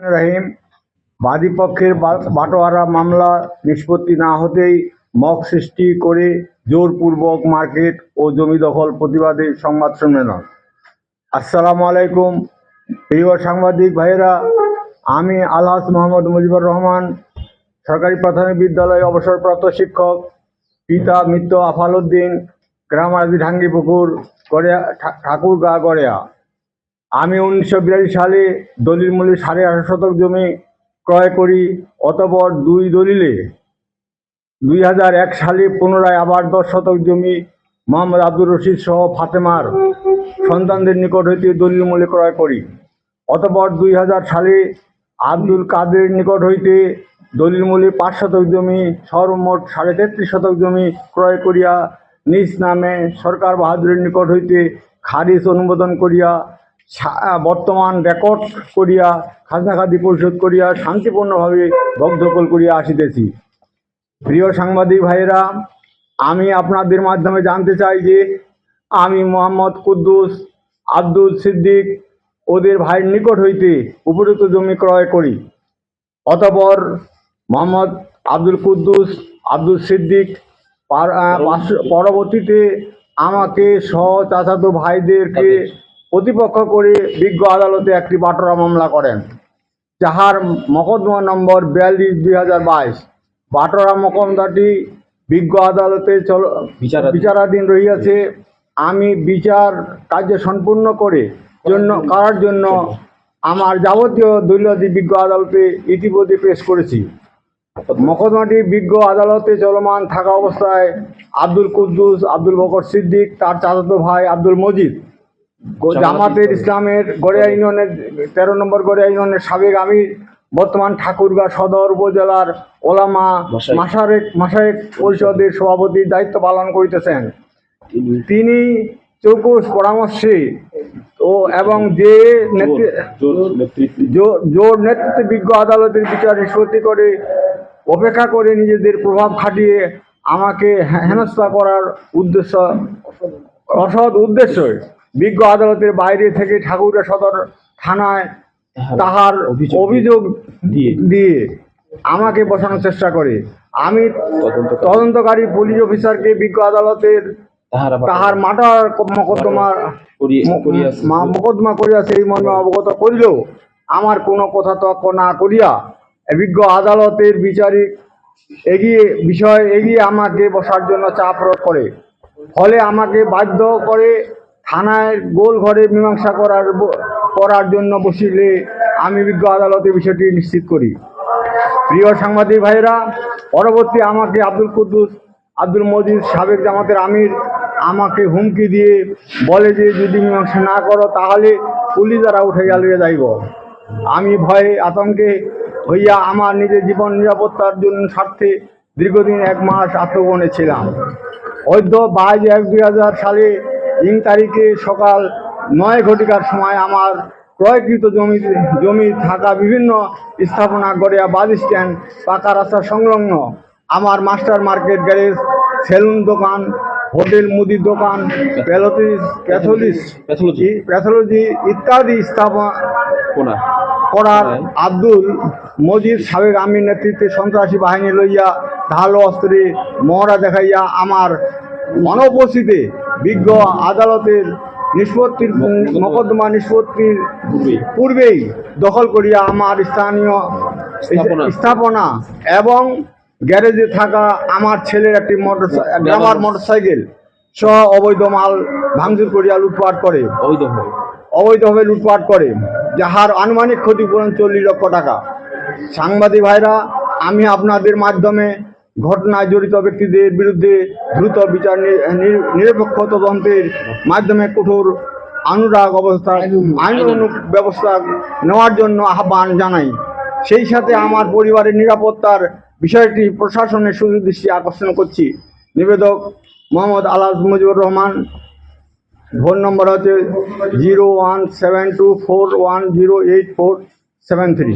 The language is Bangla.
রহিম বাদীপক্ষের বাটোয়ারা মামলা নিষ্পত্তি না হতেই মক সৃষ্টি করে জোরপূর্বক মার্কেট ও জমি দখল প্রতিবাদে সংবাদ সম্মেলন। আসসালামু আলাইকুম, প্রিয় সাংবাদিক ভাইয়েরা, আমি আলহাজ মোহাম্মদ মুজিবুর রহমান, সরকারি প্রাথমিক বিদ্যালয়ে অবসরপ্রাপ্ত শিক্ষক, পিতা মিত্র আফাল উদ্দিন গ্রাম আদি ঢাঙ্গিপুকুর, গড়িয়া ঠাকুরগা, গড়িয়া। আমি উনিশশো বিরাশি সালে দলিল মূল্যে সাড়ে আঠারো শতক জমি ক্রয় করি, অতপর দুই দলিলে। দুই হাজার এক সালে পুনরায় আবার দশ শতক জমি মোহাম্মদ আব্দুর রশিদ সহ ফাতেমার সন্তানদের নিকট হইতে দলিল মূল্যে ক্রয় করি। অতপর দুই হাজার সালে আব্দুল কাদের নিকট হইতে দলিল মূল্যে পাঁচ শতক জমি, সর্বমোট সাড়ে তেত্রিশ শতক জমি ক্রয় করিয়া নিজ নামে সরকার বাহাদুরের নিকট হইতে খারিজ অনুমোদন করিয়া বর্তমান রেকর্ড করিয়া, খাজনা খাদি পরিশোধ করিয়া, শান্তিপূর্ণভাবে বকদখল করিয়া আসিতেছি। প্রিয় সাংবাদিক ভাইয়েরা, আমি আপনাদের মাধ্যমে জানতে চাই যে, আমি মোহাম্মদ কুদ্দুস, আব্দুল সিদ্দিক, ওদের ভাইয়ের নিকট হইতে উপযুক্ত জমি ক্রয় করি। অতপর মোহাম্মদ আব্দুল কুদ্দুস, আব্দুল সিদ্দিক পরবর্তীতে আমাকে সহ, চাচাতো ভাইদেরকে প্রতিপক্ষ করে বিজ্ঞ আদালতে একটি বাটোরা মামলা করেন যাহার মকদ্দমা নম্বর বিয়াল্লিশ দুই হাজার বাইশ। বাটোরা মকদ্দমাটি বিজ্ঞ আদালতে চল বিচারাধীন। বিচারাধীন রহিয়াছে। আমি বিচার কার্য সম্পূর্ণ করে জন্য করার জন্য আমার যাবতীয় দলীয়তি বিজ্ঞ আদালতে ইতিমধ্যে পেশ করেছি। মকদ্দমাটি বিজ্ঞ আদালতে চলমান থাকা অবস্থায় আব্দুল কুদ্দুস আব্দুল বকর সিদ্দিক তার চাচাতো ভাই আব্দুল মজিদ জামাতের ইসলামের গড়িয়া ইউনিয়নের তেরো নম্বর গড়িয়া ইউনিয়নের সাবেক আমি বর্তমান ঠাকুরগাঁ সদর উপজেলার ওলামা। মাসারেক মাসায়েক পরিষদের সভাপতির দায়িত্ব পালন করিতেছেন। তিনি চৌকুশ পরামর্শে ও এবং যে জোর নেতৃত্বে। বিজ্ঞ আদালতের বিচার নিষ্পত্তি করে অপেক্ষা করে নিজেদের প্রভাব খাটিয়ে আমাকে হেনস্থা করার উদ্দেশ্য অসৎ উদ্দেশ্য বিজ্ঞ আদালতের বাইরে থেকে ঠাকুরা সদর থানায় তাহার অভিযোগ দিয়ে। আমাকে বসানোর চেষ্টা করে আমি তদন্তকারী- পুলিশ অফিসারকে বিজ্ঞ আদালতের তাহার মাটার মকদ্দমা করিয়াছে। করিয়া সেই মর্মে অবগত করিলেও আমার কোনো কথা তর্ক না করিয়া বিজ্ঞ আদালতের বিচারিক এগিয়ে বিষয় এগিয়ে আমাকে বসার জন্য চাপ প্রয়োগ করে ফলে আমাকে বাধ্য করে থানায় গোল ঘরে মীমাংসা করার করার জন্য বসিলে আমি বিজ্ঞ আদালতে বিষয়টি নিশ্চিত করি। প্রিয় সাংবাদিক ভাইরা পরবর্তী আমাকে আব্দুল কুদ্দুস, আব্দুল মজিদ সাবেক জামাতের আমির আমাকে হুমকি দিয়ে বলে যে, যদি মীমাংসা না করো, তাহলে পুলিশ দ্বারা উঠে জ্বালিয়ে যাইব। আমি ভয়ে আতঙ্কে হইয়া আমার নিজের জীবন নিরাপত্তার জন্য স্বার্থে দীর্ঘদিন এক মাস আত্মগোপনে ছিলাম। অদ্য বাইশ এক দুই সালে তিন তারিখে সকাল নয় ঘটিকার সময় আমার ক্রয়কৃত জমি জমি থাকা বিভিন্ন স্থাপনা গড়িয়া বাস স্ট্যান্ড পাকা রাস্তা সংলগ্ন। আমার মাস্টার মার্কেট গ্যারেজ সেলুন দোকান হোটেল মুদির দোকান প্যাথোলিস প্যাথোলজি। প্যাথোলজি ইত্যাদি স্থাপনা করার আব্দুল মজিদ সাবেক আমির নেতৃত্বে সন্ত্রাসী বাহিনী লইয়া ঢালো অস্ত্রে মহড়া দেখাইয়া আমার অনুপস্থিতিতে বিজ্ঞ আদালতের নিষ্পত্তির মকদ্দমা নিষ্পত্তির পূর্বেই। দখল করিয়া আমার স্থানীয় স্থাপনা। স্থাপনা এবং গ্যারেজে থাকা আমার ছেলের একটি মোটর গ্রামার মোটরসাইকেল সহ অবৈধ মাল ভাঙচুর করিয়া লুটপাট করে অবৈধভাবে অবৈধভাবে লুটপাট করে যাহার আনুমানিক ক্ষতিপূরণ চল্লিশ লক্ষ টাকা সাংবাদিক ভাইরা আমি আপনাদের মাধ্যমে ঘটনায় জড়িত ব্যক্তিদের বিরুদ্ধে দ্রুত বিচার নিরপেক্ষ তদন্তের মাধ্যমে কঠোর অনুরাগ অবস্থা আইন ব্যবস্থা নেওয়ার জন্য আহ্বান জানাই। সেই সাথে আমার পরিবারের নিরাপত্তার বিষয়টি প্রশাসনের সুদৃষ্টি আকর্ষণ করছি। নিবেদক মোহাম্মদ আলাজ মুজিবুর রহমান, ফোন নম্বর হচ্ছে zero one seven two four one zero eight four seven three.